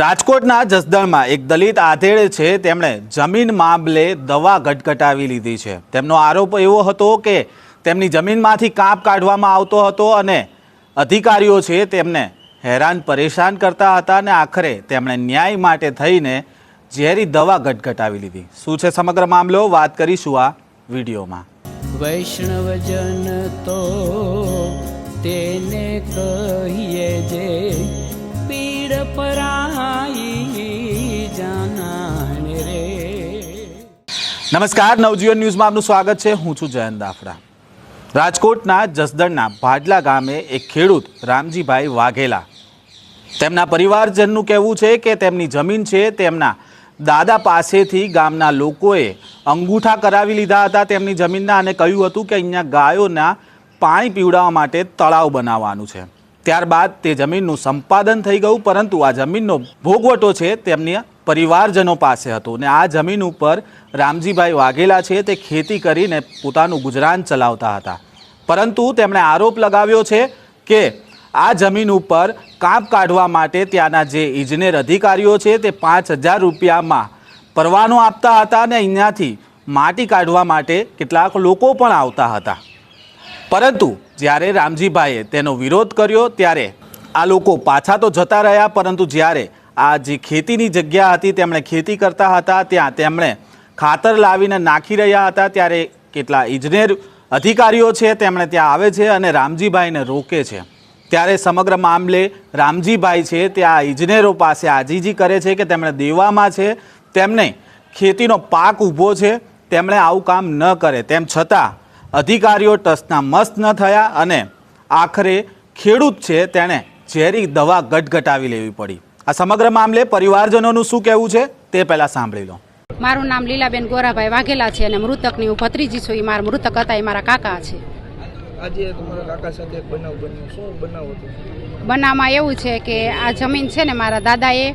રાજકોટના જસદણમાં એક દલિત આધેડ છે. તેમણે જમીન મામલે દવા ગટગટાવી લીધી છે. તેમનો આરોપ એવો હતો કે તેમની જમીનમાંથી કાપ કાઢવામાં આવતો હતો અને અધિકારીઓ છે તેમને હેરાન પરેશાન કરતા હતા અને આખરે તેમણે ન્યાય માટે થઈને ઝેરી દવા ગટગટાવી લીધી. શું છે સમગ્ર મામલો? વાત કરીશું આ વિડીયોમાં. વૈષ્ણવજન તો તેને કહીએ જે પીડ પરાઈ નમસ્કાર, નવજીવન ન્યૂઝમાં આપનું સ્વાગત છે. હું છું જયંત દાફડા રાજકોટના જસદણના ભાડલા ગામે એક ખેડૂત, રામજીભાઈ વાઘેલા. તેમના પરિવારજનનું કહેવું છે કે તેમની જમીન છે, તેમના દાદા પાસેથી ગામના લોકોએ અંગૂઠા કરાવી લીધા હતા તેમની જમીનના અને કહ્યું હતું કે અહીંયા ગાયોના પાણી પીવડાવવા માટે તળાવ બનાવવાનું છે. ત્યારબાદ તે જમીનનું સંપાદન થઈ ગયું, પરંતુ આ જમીનનો ભોગવટો છે તેમની પરિવારજનો પાસે હતું ને આ જમીન ઉપર રામજીભાઈ વાઘેલા છે તે ખેતી કરીને પોતાનું ગુજરાન ચલાવતા હતા. પરંતુ તેમણે આરોપ લગાવ્યો છે કે આ જમીન ઉપર કાપ કાઢવા માટે ત્યાંના જે ઇજનેર અધિકારીઓ છે તે પાંચ હજાર રૂપિયામાં પરવાનો આપતા હતા અને અહીંયાથી માટી કાઢવા માટે કેટલાક લોકો પણ આવતા હતા. પરંતુ જ્યારે રામજીભાઈએ તેનો વિરોધ કર્યો ત્યારે આ લોકો પાછા તો જતા રહ્યા પરંતુ જ્યારે આ જે ખેતીની જગ્યા હતી, તેમણે ખેતી કરતા હતા, ત્યાં તેમણે ખાતર લાવીને નાખી રહ્યા હતા. ત્યારે કેટલા ઇજનેર અધિકારીઓ છે, તેમણે ત્યાં આવે છે અને રામજીભાઈને રોકે છે. ત્યારે સમગ્ર મામલે રામજીભાઈ છે તે આ ઇજનેરો પાસે આજીજી કરે છે કે તેમણે દેવામાં છે. તેમને ખેતીનો પાક ઊભો છે, તેમણે આવું કામ ન કરે. તેમ છતાં અધિકારીઓ ટસના મસ્ત ન થયા અને આખરે ખેડૂત છે, તેણે ઝેરી દવા ગટગટાવી લેવી પડી. આ સમગ્ર મામલે પરિવારજનોનું શું કહેવું છે તે પહેલાં સાંભળી લો. મારું નામ લીલાબેન ગોરાભાઈ વાઘેલા છે અને મૃતકની હું ભત્રીજી છું. એ મારા મૃતક હતા એ મારા કાકા છે. આજે તમારા કાકા સાથે બનાવ બન્યો. શું બનાવ હતો? બનાવમાં એવું છે કે આ જમીન છે ને મારા દાદાએ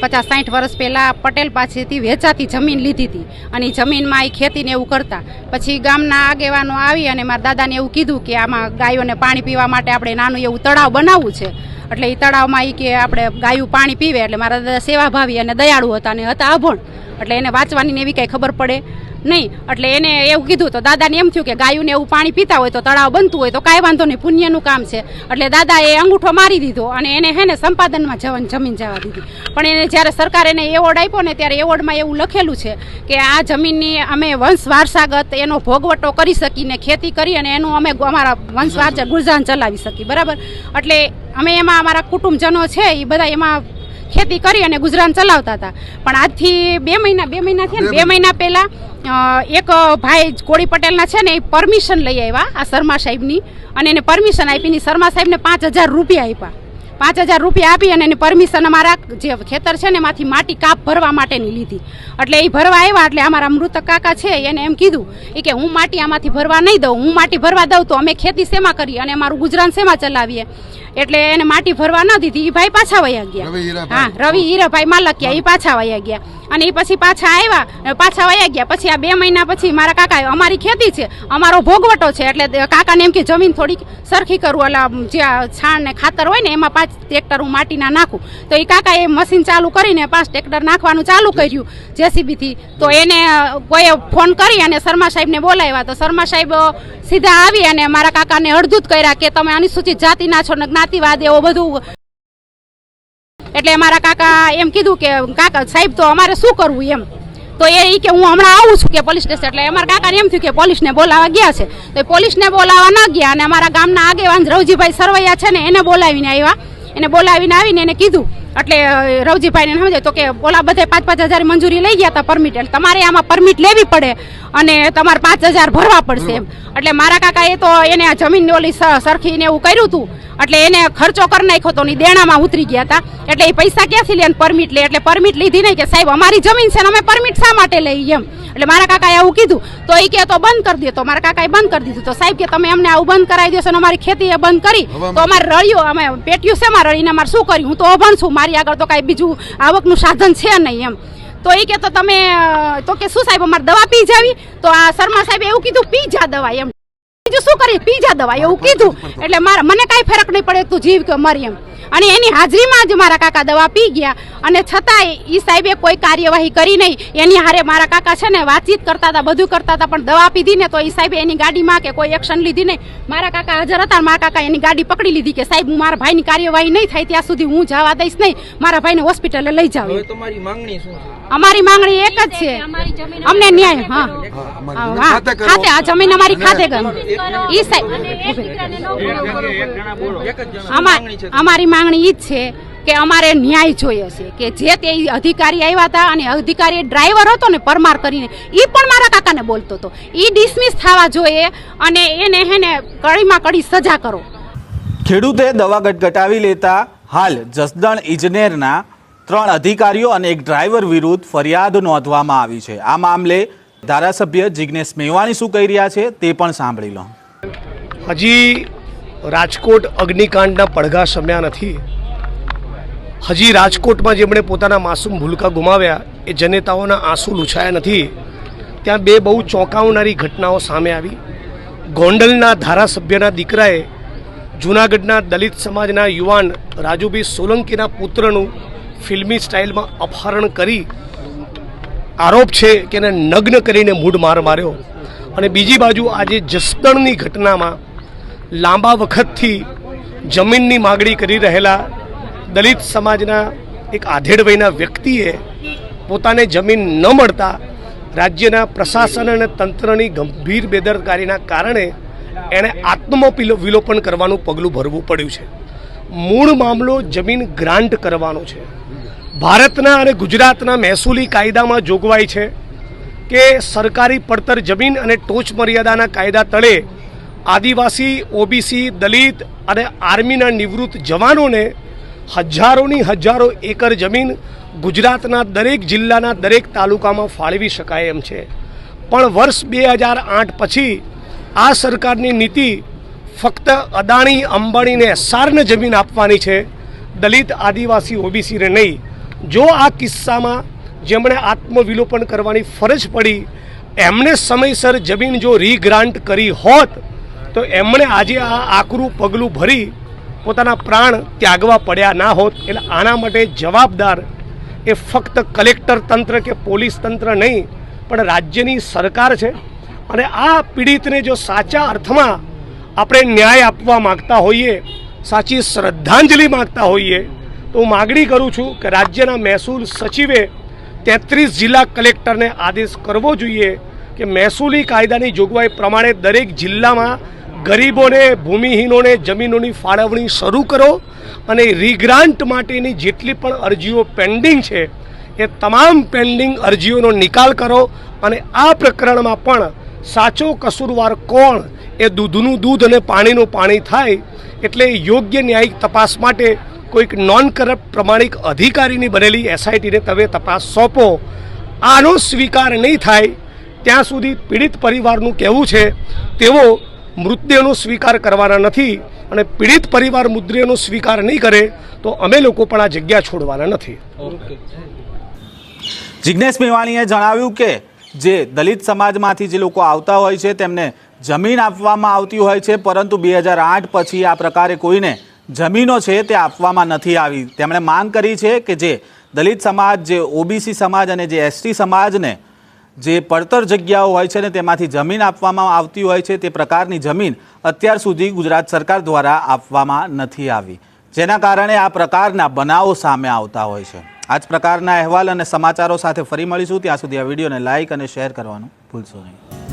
પચાસ સાઠ વર્ષ પહેલાં પટેલ પાસેથી વેચાતી જમીન લીધી હતી. અને જમીનમાં એ ખેતીને એવું કરતા. પછી ગામના આગેવાનો આવી અને મારા દાદાને એવું કીધું કે આમાં ગાયોને પાણી પીવા માટે આપણે નાનું એવું તળાવ બનાવવું છે. એટલે એ તળાવમાં એ કે આપણે ગાયું પાણી પીવે એટલે મારા દાદા સેવાભાવી અને દયાળુ હતા અને હતા અભણ. એટલે એને વાંચવાની ને એવી કાંઈ ખબર પડે. નહીં એટલે એને એવું કીધું તો દાદાને એમ થયું કે ગાયું એવું પાણી પીતા હોય તો તળાવ બનતું હોય તો કાંઈ વાંધો નહીં પુણ્યનું કામ છે. એટલે દાદાએ અંગૂઠો મારી દીધો અને એને હે ને સંપાદનમાં જવાની જમીન જવા દીધી. પણ એને જ્યારે સરકાર એને એવોર્ડ આપ્યો ને ત્યારે એવોર્ડમાં એવું લખેલું છે કે આ જમીનની અમે વંશ વારસાગત એનો ભોગવટો કરી શકીને ખેતી કરી અને એનું અમે અમારા વંશ વારસા ગુરજાન ચલાવી શકીએ બરાબર? એટલે અમે એમાં અમારા કુટુંબજનો છે એ બધા એમાં ખેતી કરી અને ગુજરાન ચલાવતા હતા. પણ આજથી બે મહિના બે મહિના થયા ને બે મહિના પહેલા એક ભાઈ કોળી પટેલના છે ને, એ પરમિશન લઈ આવ્યા આ શર્મા સાહેબની. અને એને પરમિશન આપીને શર્મા સાહેબને પાંચ હજાર રૂપિયા આપ્યા. પાંચ હજાર રૂપિયા આપી અને એની પરમિશન અમારા જે ખેતર છે ને એમાંથી માટી કાપ ભરવા માટેની લીધી. એટલે એ ભરવા આવ્યા એટલે અમારા મૃતક કાકા છે એને એમ કીધું એ કે હું માટી આમાંથી ભરવા નહીં દઉં હું માટી ભરવા દઉં તો અમે ખેતી શેમાં કરીએ અને અમારું ગુજરાન શેમાં ચલાવીએ. એટલે એને માટી ભરવા ન દીધી એ ભાઈ પાછા વયા ગયા. હા રવિ હીરાભાઈ માલકિયા એ પાછા વયા ગયા. અને એ પછી પાછા આવ્યા પાછા વયા ગયા. પછી આ બે મહિના પછી મારા કાકા અમારી ખેતી છે અમારો ભોગવટો છે. એટલે કાકાને એમ કે જમીન થોડીક સરખી કરું એટલે જે છાણ ને ખાતર હોય ને એમાં પાંચ ટ્રેક્ટર હું માટીના નાખું. તો એ કાકા એ મશીન ચાલુ કરીને પાંચ ટ્રેક્ટર નાખવાનું ચાલુ કર્યું જેસીબીથી તો એને કોઈએ ફોન કરી અને શર્મા સાહેબને બોલાવ્યા. તો શર્મા સાહેબ સીધા આવી અને મારા કાકાને અડધૂત કર્યા કે તમે અનુસૂચિત જાતિના છો ને જ્ઞાતિવાદ એવું બધું. એટલે મારા કાકા એમ કીધું કે, કાકા, સાહેબ, તો અમારે શું કરવું એમ? તો એ કે, હું હમણાં આવું છું કે પોલીસ સ્ટેશન. એટલે અમારા કાકાને એમ થયું કે પોલીસને બોલાવવા ગયા છે. તો એ પોલીસને બોલાવવા ન ગયા અને અમારા ગામના આગેવાન રવજીભાઈ સરવૈયા છે ને એને બોલાવીને આવ્યા. એને બોલાવીને આવીને એને કીધું. એટલે રવજીભાઈને સમજે તો કે ઓલા બધે પાંચ પાંચ હજાર મંજૂરી લઈ ગયા હતા પરમિટ એટલે તમારે આમાં પરમિટ લેવી પડે અને તમારે પાંચ હજાર ભરવા પડશે એમ. એટલે મારા કાકા એ તો એને આ જમીન ઓલી સરખી સરખીને એવું કર્યું હતું એટલે એને ખર્ચો કરી નાખ્યો તો ની દેણામાં ઉતરી ગયા હતા એટલે એ પૈસા ક્યાંથી લે પરમિટ લે? એટલે પરમિટ લીધી નહીં કે સાહેબ, અમારી જમીન છે ને અમે પરમિટ શા માટે લઈએ એમ? એટલે મારા કાકાએ આવું કીધું. તો એ કે તો બંધ કરી દે. તો મારા કાકાએ બંધ કરી દીધું. તો સાહેબ કે તમે અમને આવું બંધ કરાવી દેશો અને અમારી ખેતી એ બંધ કરી. તો અમારે રળ્યું અમે પેટ્યું શેમાં રળીને અમારે શું કર્યું? હું તો અભણ છું. મારી આગળ તો કાંઈ બીજું આવકનું સાધન છે નહીં એમ. તો એ કે તો તમે તો કે શું સાહેબ અમારે દવા પી જાવી? તો આ શર્મા સાહેબે એવું કીધું પી જા દવા. એમ બીજું શું કરી પી જા દવા, એવું કીધું. એટલે મારા મને કાંઈ ફરક નહીં પડે, તું જીવ કે મરી એમ. અને એની હાજરીમાં જ મારા કાકા દવા પી ગયા. અને છતાંય એ સાહેબે કોઈ કાર્યવાહી કરી નહીં. એની હારે મારા કાકા છે ને વાતચીત કરતા હતા, બધું કરતા હતા, પણ દવા પીધી ને તો એ સાહેબે એની ગાડીમાં કે કોઈ એક્શન લીધી નહીં. મારા કાકા હાજર હતા મારા કાકા એની ગાડી પકડી લીધી કે, સાહેબ, હું મારા ભાઈની કાર્યવાહી નહીં થાય, ત્યાં સુધી હું જવા દઈશ નહીં. મારા ભાઈને હોસ્પિટલે લઈ જાવ તમારી માંગણી શું અમારી માંગણી એક જ છે. અમને ન્યાય હા. હા, હા ખાતે આ જમીન અમારી ખાતે ગમ ઈ સાહેબ એક જ જણા અમા- માંગણી છે. અમારી માંગણી ઈ જ છે કે અમારે ન્યાય જોઈએ છે કે જે તે અધિકારી આવ્યા હતા અને અધિકારી ડ્રાઈવર હતો ને પરમાર કરીને એ પણ મારા કાકાને બોલતો હતો. એ ડિસમિસ થવા જોઈએ અને એને હેને કડીમાં કડી સજા કરો. ખેડૂતે દવા ગટગટાવી લેતા હાલ જસદણ ઇજનેરના ત્રણ અધિકારીઓ અને એક ડ્રાઈવર વિરુદ્ધ ફરિયાદ નોંધવામાં આવી છે. આ મામલે ધારાસભ્ય જિજ્ઞેશ મેવાણી શું કહી રહ્યા છે તે પણ સાંભળી લો. હજી રાજકોટ અગ્નિકાંડના પડઘા શમ્યા નથી. હજી રાજકોટમાં જેમણે પોતાના માસૂમ ભૂલકા ગુમાવ્યા, એ જનેતાઓના આંસુ લૂછાયા નથી. ત્યાં બે બહુ ચોંકાવનારી ઘટનાઓ સામે આવી. ગોંડલના ધારાસભ્યના દીકરાએ જૂનાગઢના દલિત સમાજના યુવાન રાજુભાઈ સોલંકીના પુત્રનું ફિલ્મી સ્ટાઇલમાં અપહરણ કરી આરોપ છે કે એને નગ્ન કરીને મૂઢ માર માર્યો. અને બીજી બાજુ આજે જસદણની ઘટનામાં લાંબા વખતથી જમીનની માગણી કરી રહેલા દલિત સમાજના એક આધેડ વયના વ્યક્તિએ પોતાને જમીન ન મળતા રાજ્યના પ્રશાસન અને તંત્રની ગંભીર બેદરકારીના કારણે એણે આત્મ વિલોપન કરવાનું પગલું ભરવું પડ્યું છે. મૂળ મામલો જમીન ગ્રાન્ટ કરવાનો છે. ભારતના અને ગુજરાતના મહેસૂલી કાયદામાં જોગવાઈ છે કે સરકારી પડતર જમીન અને ટોચ મર્યાદાના કાયદા તળે આદિવાસી, ઓબીસી, દલિત અને આર્મીના નિવૃત્ત જવાનોને હજારોની હજારો એકર જમીન ગુજરાતના દરેક જિલ્લાના દરેક તાલુકામાં ફાળવી શકાય એમ છે. પણ વર્ષ બે હજાર આઠ પછી આ સરકારની નીતિ ફક્ત અદાણી, અંબાણીને સારને જમીન આપવાની છે. દલિત, આદિવાસી, ઓબીસીને નહીં. જો આ કિસ્સામાં જેમણે આત્મવિલોપન કરવાની ફરજ પડી એમણે સમયસર જમીન જો રીગ્રાન્ટ કરી હોત, તો એમણે આજે આ આકરું પગલું ભરી પોતાના પ્રાણ ત્યાગવા પડ્યા ના હોત. એટલે આના માટે જવાબદાર એ ફક્ત કલેક્ટર તંત્ર કે પોલીસ તંત્ર નહીં, પણ રાજ્યની સરકાર છે. અને આ પીડિતને જો સાચા અર્થમાં આપણે ન્યાય આપવા માગતા હોઈએ, સાચી શ્રદ્ધાંજલિ માગતા હોઈએ, તો હું માગણી કરું છું કે રાજ્યના મહેસૂલ સચિવે તેત્રીસ જિલ્લા કલેક્ટરને આદેશ કરવો જોઈએ કે મહેસૂલી કાયદાની જોગવાઈ પ્રમાણે દરેક જિલ્લામાં ગરીબોને, ભૂમિહીનોને, જમીનોની ફાળવણી શરૂ કરો અને રીગ્રાન્ટ માટેની જેટલી પણ અરજીઓ પેન્ડિંગ છે, એ તમામ પેન્ડિંગ અરજીઓનો નિકાલ કરો અને આ પ્રકરણમાં પણ સાચો કસૂરવાર કોણ એ દૂધનું દૂધ અને પાણીનું પાણી થાય એટલે યોગ્ય ન્યાયિક તપાસ માટે કોઈક નોન કરપ્ટ પ્રમાણિક અધિકારીની બનેલી એસઆઈટીને તમે તપાસ સોંપો. આનો સ્વીકાર નહીં થાય ત્યાં સુધી પીડિત પરિવારનું કહેવું છે, તેઓ મૃતદેહનો સ્વીકાર કરવાના નથી અને પીડિત પરિવાર મૃતદેહનો સ્વીકાર નહીં કરે તો અમે લોકો પણ આ જગ્યા છોડવાના નથી. જિજ્ઞેશ મેવાણીએ જણાવ્યું કે જે દલિત સમાજમાંથી જે લોકો આવતા હોય છે તેમને જમીન આપવામાં આવતી હોય છે, પરંતુ બે હજાર આઠ પછી આ પ્રકારે કોઈને જમીનો છે તે આપવામાં નથી આવી. તેમણે માંગ કરી છે કે જે દલિત સમાજ, જે ઓબીસી સમાજ અને જે એસટી સમાજને જે પડતર જગ્યાઓ હોય છે ને તેમાંથી જમીન આપવામાં આવતી હોય છે તે પ્રકારની જમીન અત્યાર સુધી ગુજરાત સરકાર દ્વારા આપવામાં નથી આવી. જેના કારણે આ પ્રકારના બનાવો સામે આવતા હોય છે. આ જ પ્રકારના અહેવાલ અને સમાચારો સાથે ફરી મળીશું. ત્યાં સુધી આ વિડીયોને લાઇક અને શેર કરવાનું ભૂલશો નહીં.